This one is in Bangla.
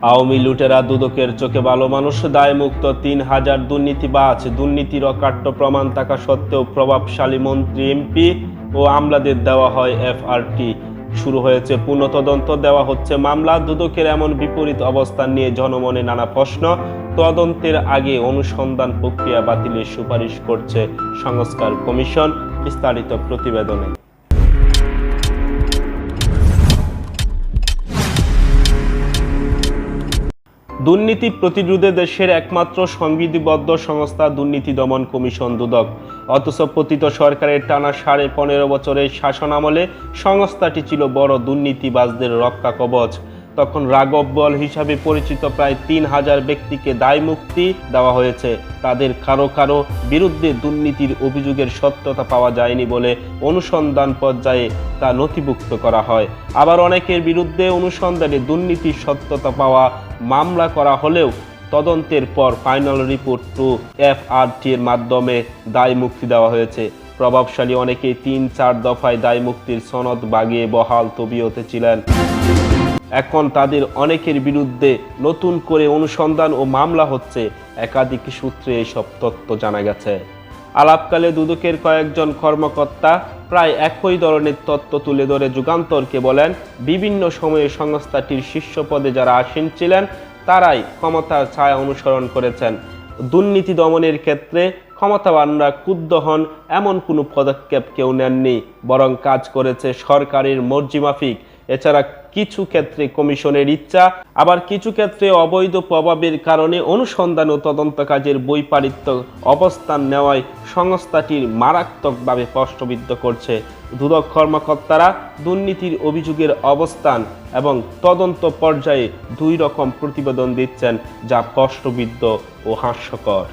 আওয়ামী লুটেরা দুদকের চোখে ভালো মানুষ, দায়মুক্ত তিন হাজার দুর্নীতিবাজ, দুর্নীতির অকাট্য প্রমাণ থাকা সত্ত্বেও প্রভাবশালী মন্ত্রী, এমপি ও আমলাদের দেওয়া হয় এফআরটি। শুরু হয়েছে পুনঃ তদন্ত, দেওয়া হচ্ছে মামলা। দুদকের এমন বিপরীত অবস্থান নিয়ে জনমনে নানা প্রশ্ন। তদন্তের আগে অনুসন্ধান প্রক্রিয়া বাতিলের সুপারিশ করছে সংস্কার কমিশন বিস্তারিত প্রতিবেদনে। দুর্নীতি প্রতিরোধে দেশের একমাত্র সংবিধিবদ্ধ সংস্থা দুর্নীতি দমন কমিশন দুদক। অথচ পতিত সরকারের টানা সাড়ে পনেরো বছরের শাসনামলে সংস্থাটি ছিল বড় দুর্নীতিবাজদের রক্ষা কবচ। তখন রাগব বল হিসাবে পরিচিত প্রায় তিন হাজার ব্যক্তিকে দায় মুক্তি দেওয়া হয়েছে। তাদের কারও কারও বিরুদ্ধে দুর্নীতির অভিযোগের সত্যতা পাওয়া যায়নি বলে অনুসন্ধান পর্যায়ে তা নথিভুক্ত করা হয়। আবার অনেকের বিরুদ্ধে অনুসন্ধানে দুর্নীতির সত্যতা পাওয়া মামলা করা হলেও তদন্তের পর ফাইনাল রিপোর্ট টু এফআরটি এর মাধ্যমে দায় মুক্তি দেওয়া হয়েছে। প্রভাবশালী অনেকেই তিন চার দফায় দায় মুক্তির সনদ বাগিয়ে বহাল তবিয়তে ছিলেন। এখন তাদের অনেকের বিরুদ্ধে নতুন করে অনুসন্ধান ও মামলা হচ্ছে, একাধিক সূত্রে এসব তথ্য জানা গেছে। আলাপকালে দুদকের কয়েকজন কর্মকর্তা প্রায় একই ধরনের তত্ত্ব তুলে ধরে যুগান্তরকে বলেন বিভিন্ন সময়ে সংস্থাটির শীর্ষ পদে যারা আসীন ছিলেন, তারাই ক্ষমতার ছায়া অনুসরণ করেছেন। দুর্নীতি দমনের ক্ষেত্রে ক্ষমতাবানরা ক্ষুব্ধ হন, এমন কোনো পদক্ষেপ কেউ নেননি, বরং কাজ করেছে সরকারের মর্জিমাফিক এছাড়া কিছু ক্ষেত্রে কমিশনের ইচ্ছা, আবার কিছু ক্ষেত্রে অবৈধ প্রভাবের কারণে অনুসন্ধান ও তদন্ত কাজের বৈপারিত্য অবস্থান নেওয়ায় সংস্থাটির মারাত্মকভাবে প্রশ্নবিদ্ধ করছে। দুদক কর্মকর্তারা দুর্নীতির অভিযোগের অবস্থান এবং তদন্ত পর্যায়ে দুই রকম প্রতিবেদন দিচ্ছেন, যা প্রশ্নবিদ্ধ ও হাস্যকর।